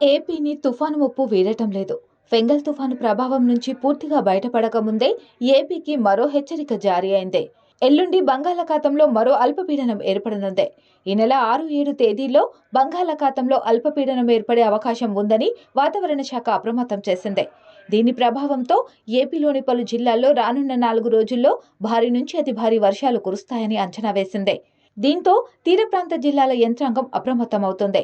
ఏపీని తుఫాను ముప్పు వీడటం లేదు. ఫెంగల్ తుఫాను ప్రభావం నుంచి పూర్తిగా బయటపడకముందే ఏపీకి మరో హెచ్చరిక జారీ అయింది. ఎల్లుండి బంగాళాఖాతంలో మరో అల్పపీడనం ఏర్పడనుంది. ఈ నెల ఆరు ఏడు తేదీల్లో బంగాళాఖాతంలో అల్పపీడనం ఏర్పడే అవకాశం ఉందని వాతావరణ శాఖ అప్రమత్తం చేసింది. దీని ప్రభావంతో ఏపీలోని పలు జిల్లాల్లో రానున్న నాలుగు రోజుల్లో భారీ నుంచి అతి భారీ వర్షాలు కురుస్తాయని అంచనా వేసింది. దీంతో తీర ప్రాంత జిల్లాల యంత్రాంగం అప్రమత్తమవుతోంది.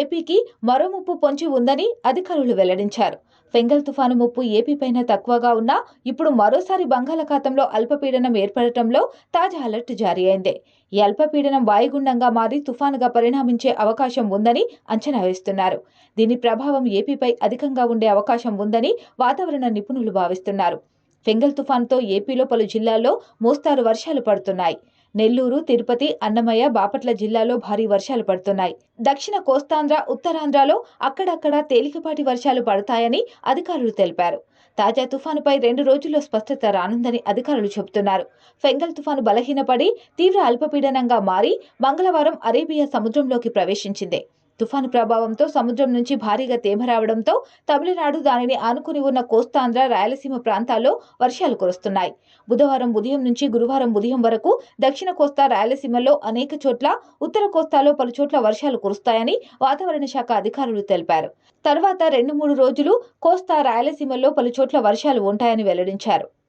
ఏపీకి మరో ముప్పు పొంచి ఉందని అధికారులు వెల్లడించారు. ఫెంగల్ తుఫాను ముప్పు ఏపీపైన తక్కువగా ఉన్నా ఇప్పుడు మరోసారి బంగాళాఖాతంలో అల్పపీడనం ఏర్పడటంలో తాజా అలర్ట్ జారీ అయింది. ఈ అల్పపీడనం వాయుగుండంగా మారి తుఫానుగా పరిణామించే అవకాశం ఉందని అంచనా వేస్తున్నారు. దీని ప్రభావం ఏపీపై అధికంగా ఉండే అవకాశం ఉందని వాతావరణ నిపుణులు భావిస్తున్నారు. ఫెంగల్ తుఫాన్తో ఏపీలో పలు జిల్లాల్లో మోస్తారు వర్షాలు పడుతున్నాయి. నెల్లూరు తిరుపతి అన్నమయ్య బాపట్ల జిల్లాలో భారీ వర్షాలు పడుతున్నాయి. దక్షిణ కోస్తాంధ్ర ఉత్తరాంధ్రలో అక్కడక్కడ తేలికపాటి వర్షాలు పడతాయని అధికారులు తెలిపారు. తాజా తుఫానుపై రెండు రోజుల్లో స్పష్టత రానుందని అధికారులు చెబుతున్నారు. ఫెంగల్ తుఫాను బలహీనపడి తీవ్ర అల్పపీడనంగా మారి మంగళవారం అరేబియా సముద్రంలోకి ప్రవేశించింది. తుఫాను ప్రభావంతో సముద్రం నుంచి భారీగా తేమ రావడంతో తమిళనాడు దానిని ఆనుకుని ఉన్న కోస్తాంధ్ర రాయలసీమ ప్రాంతాల్లో వర్షాలు కురుస్తున్నాయి. బుధవారం ఉదయం నుంచి గురువారం ఉదయం వరకు దక్షిణ కోస్తా రాయలసీమలో అనేక చోట్ల ఉత్తర కోస్తాలో పలుచోట్ల వర్షాలు కురుస్తాయని వాతావరణ శాఖ అధికారులు తెలిపారు. తర్వాత రెండు మూడు రోజులు కోస్తా రాయలసీమలో పలుచోట్ల వర్షాలు ఉంటాయని వెల్లడించారు.